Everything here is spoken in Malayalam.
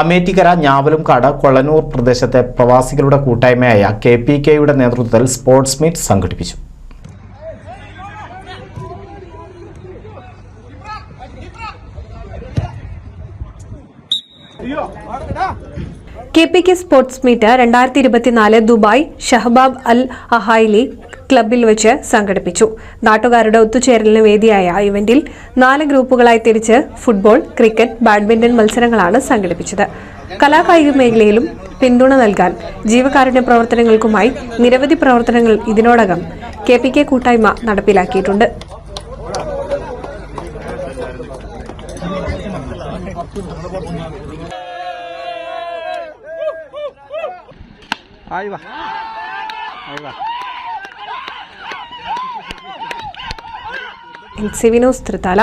അമേറ്റിക്കര ഞാവലുംകാട് കൊള്ളനൂർ പ്രദേശത്തെ പ്രവാസികളുടെ കൂട്ടായ്മയായ കെ പി കെയുടെ നേതൃത്വത്തിൽ സ്പോർട്സ് മീറ്റ് സംഘടിപ്പിച്ചു. K P K sports meet രണ്ടായിരത്തി ഇരുപത്തിനാല് ദുബായ് ഷഹബാബ് അൽ അഹായിലി ക്ലബിൽ വെച്ച് സംഘടിപ്പിച്ചു. നാട്ടുകാരുടെ ഒത്തുചേരലിന് വേദിയായ ഇവന്റിൽ നാല് ഗ്രൂപ്പുകളായി തിരിച്ച് ഫുട്ബോൾ ക്രിക്കറ്റ് ബാഡ്മിന്റൺ മത്സരങ്ങളാണ് സംഘടിപ്പിച്ചത്. കലാകായിക മേഖലയിലും പിന്തുണ നൽകാൻ ജീവകാരുണ്യ പ്രവർത്തനങ്ങൾക്കുമായി നിരവധി പ്രവർത്തനങ്ങൾ ഇതിനോടകം കെ പി കെ കൂട്ടായ്മ നടപ്പിലാക്കിയിട്ടുണ്ട്. Ahí va. N C V news Thrithala